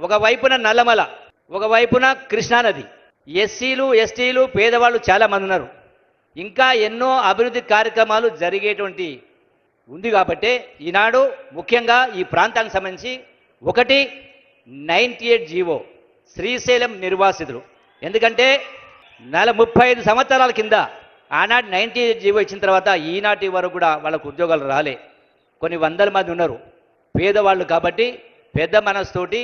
ఒకవైపున నల్లమల ఒకవైపున కృష్ణానది ఎస్సీలు ఎస్టీలు పేదవాళ్ళు చాలామంది ఉన్నారు. ఇంకా ఎన్నో అభివృద్ధి కార్యక్రమాలు జరిగేటువంటి ఉంది కాబట్టి ఈనాడు ముఖ్యంగా ఈ ప్రాంతానికి సంబంధించి ఒకటి నైంటీ ఎయిట్ జీవో శ్రీశైలం నిర్వాసితులు. ఎందుకంటే నెల ముప్పై ఐదు సంవత్సరాల కింద ఆనాడు నైంటీ ఎయిట్ జీవో ఇచ్చిన తర్వాత ఈనాటి వరకు కూడా వాళ్ళకు ఉద్యోగాలు రాలే. కొన్ని వందల మంది ఉన్నారు. పేదవాళ్ళు కాబట్టి పెద్ద మనసుతోటి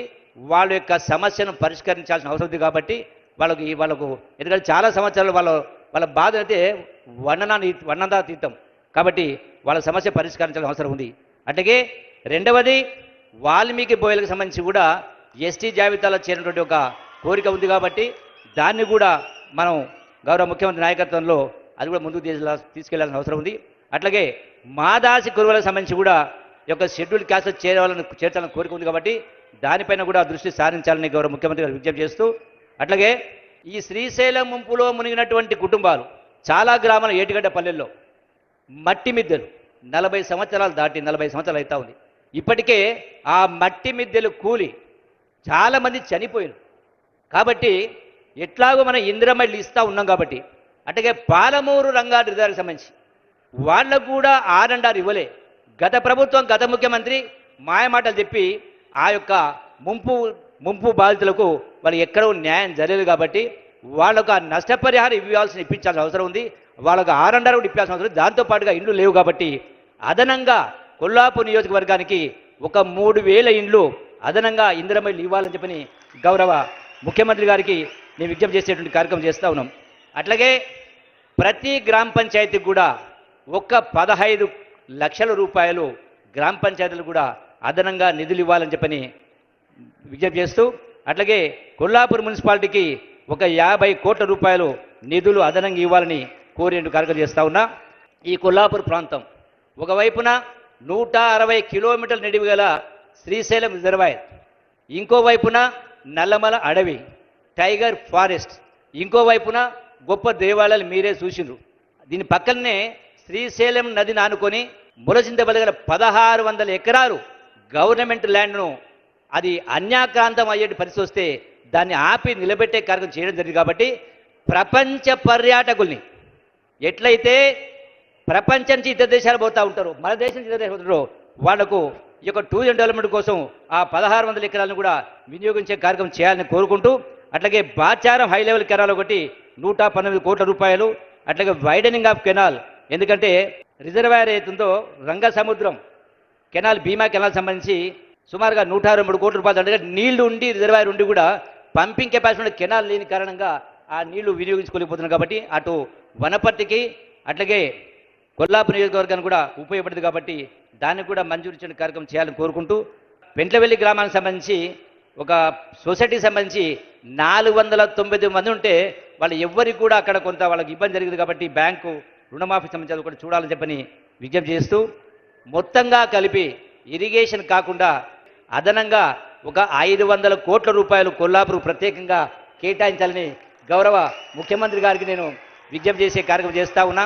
వాళ్ళ యొక్క సమస్యను పరిష్కరించాల్సిన అవసరం ఉంది కాబట్టి వాళ్ళకి వాళ్ళకు ఎందుకంటే చాలా సంవత్సరాలు వాళ్ళ వాళ్ళ బాధ అయితే వర్ణనా వర్ణనాతీతం కాబట్టి వాళ్ళ సమస్య పరిష్కరించాల్సిన అవసరం ఉంది. అట్లాగే రెండవది వాల్మీకి బోయలకు సంబంధించి కూడా ఎస్టీ జాబితాలో చేరినటువంటి ఒక కోరిక ఉంది కాబట్టి దాన్ని కూడా మనం గౌరవ ముఖ్యమంత్రి నాయకత్వంలో అది కూడా ముందుకు తీసుకెళ్ళా తీసుకెళ్ళాల్సిన అవసరం ఉంది. అట్లాగే మాదాసి కురువులకు సంబంధించి కూడా ఈ యొక్క షెడ్యూల్ క్యాస్ట్ చేరాలని చేర్చాలని కోరిక ఉంది కాబట్టి దానిపైన కూడా దృష్టి సారించాలని గౌరవ ముఖ్యమంత్రి గారు విజ్ఞప్తి చేస్తూ అట్లాగే ఈ శ్రీశైలం ముంపులో మునిగినటువంటి కుటుంబాలు చాలా గ్రామాల ఏటిగడ్డ పల్లెల్లో మట్టి మిద్దెలు నలభై సంవత్సరాలు దాటి నలభై సంవత్సరాలు అవుతా ఉంది. ఇప్పటికే ఆ మట్టి మిద్దెలు కూలి చాలామంది చనిపోయారు. కాబట్టి ఎట్లాగో మనం ఇందిరమల్లి ఇస్తూ ఉన్నాం కాబట్టి అట్లాగే పాలమూరు రంగారెడ్డి రిజర్వ్కి సంబంధించి వాళ్ళకు కూడా ఆర్ఎండ్ఆర్ ఇవ్వలే. గత ప్రభుత్వం గత ముఖ్యమంత్రి మాయమాటలు చెప్పి ఆ యొక్క ముంపు ముంపు బాధితులకు వాళ్ళు ఎక్కడో న్యాయం జరగదు కాబట్టి వాళ్ళకు ఆ నష్టపరిహారం ఇవ్వాల్సిన ఇప్పించాల్సిన అవసరం ఉంది. వాళ్ళకు ఆరండర్ కూడా ఇప్పాల్సిన అవసరం దాంతోపాటుగా దాంతో పాటుగా ఇండ్లు లేవు కాబట్టి అదనంగా కొల్లాపూర్ నియోజకవర్గానికి ఒక మూడు వేల ఇండ్లు అదనంగా ఇందిరమల్లి ఇవ్వాలని చెప్పని గౌరవ ముఖ్యమంత్రి గారికి నేను విజ్ఞప్తి చేసేటువంటి కార్యక్రమం చేస్తూ ఉన్నాం. అట్లాగే ప్రతి గ్రామ పంచాయతీకి కూడా ఒక్క పదహైదు లక్షల రూపాయలు గ్రామ పంచాయతీలు కూడా అదనంగా నిధులు ఇవ్వాలని చెప్పని విజ్ఞప్తి చేస్తూ అట్లాగే కొల్లాపూర్ మున్సిపాలిటీకి ఒక యాభై కోట్ల రూపాయలు నిధులు అదనంగా ఇవ్వాలని కోరేందుకు కార్యక్రమం చేస్తా ఉన్నా. ఈ కొల్లాపూర్ ప్రాంతం ఒకవైపున నూట అరవై కిలోమీటర్ల నిడివి గల శ్రీశైలం రిజర్వాయర్ ఇంకోవైపున నల్లమల అడవి టైగర్ ఫారెస్ట్ ఇంకోవైపున గొప్ప దేవాలయాలు మీరే చూసిండ్రు. దీని పక్కనే శ్రీశైలం నదిని ఆనుకొని గల పదహారు వందల ఎకరాలు గవర్నమెంట్ ల్యాండ్ను అది అన్యాక్రాంతం అయ్యేటి పరిస్థితి వస్తే దాన్ని ఆపి నిలబెట్టే కార్యక్రమం చేయడం జరిగింది కాబట్టి ప్రపంచ పర్యాటకుల్ని ఎట్లయితే ప్రపంచం నుంచి ఇతర దేశాలు పోతూ ఉంటారు మన దేశం నుంచి ఇతర దేశాలు పోతుంటారు వాళ్ళకు ఈ యొక్క టూరిజం డెవలప్మెంట్ కోసం ఆ పదహారు వందల ఎకరాలను కూడా వినియోగించే కార్యక్రమం చేయాలని కోరుకుంటూ అట్లాగే బాచారం హై లెవెల్ కెనాల్ ఒకటి నూట పంతొమ్మిది కోట్ల రూపాయలు అట్లాగే వైడనింగ్ ఆఫ్ కెనాల్. ఎందుకంటే రిజర్వాయర్ అవుతుందో రంగ సముద్రం కెనాల్ భీమా కెనాల్ సంబంధించి సుమారుగా నూట అరవై మూడు కోట్ల రూపాయలు అంటే నీళ్ళు ఉండి రిజర్వాయర్ ఉండి కూడా పంపింగ్ కెపాసిటీ కెనాల్ లేని కారణంగా ఆ నీళ్ళు వినియోగించుకోలేకపోతున్నారు కాబట్టి అటు వనపర్తికి అట్లాగే కొల్లాపు నియోజకవర్గానికి కూడా ఉపయోగపడుతుంది కాబట్టి దానికి కూడా మంజూరు ఇచ్చిన కార్యక్రమం చేయాలని కోరుకుంటూ పెంట్లవెల్లి గ్రామానికి సంబంధించి ఒక సొసైటీకి సంబంధించి నాలుగు వందల తొమ్మిది మంది ఉంటే వాళ్ళు ఎవ్వరికి కూడా అక్కడ కొంత వాళ్ళకి ఇబ్బంది జరిగింది కాబట్టి బ్యాంకు రుణమాఫీ సంబంధించి అది కూడా చూడాలని చెప్పని విజ్ఞప్తి చేస్తూ మొత్తంగా కలిపి ఇరిగేషన్ కాకుండా అదనంగా ఒక ఐదు వందల కోట్ల రూపాయలు కొల్లాపూర్ ప్రత్యేకంగా కేటాయించాలని గౌరవ ముఖ్యమంత్రి గారికి నేను విజ్ఞప్తి చేసే కార్యక్రమం చేస్తా ఉన్నా.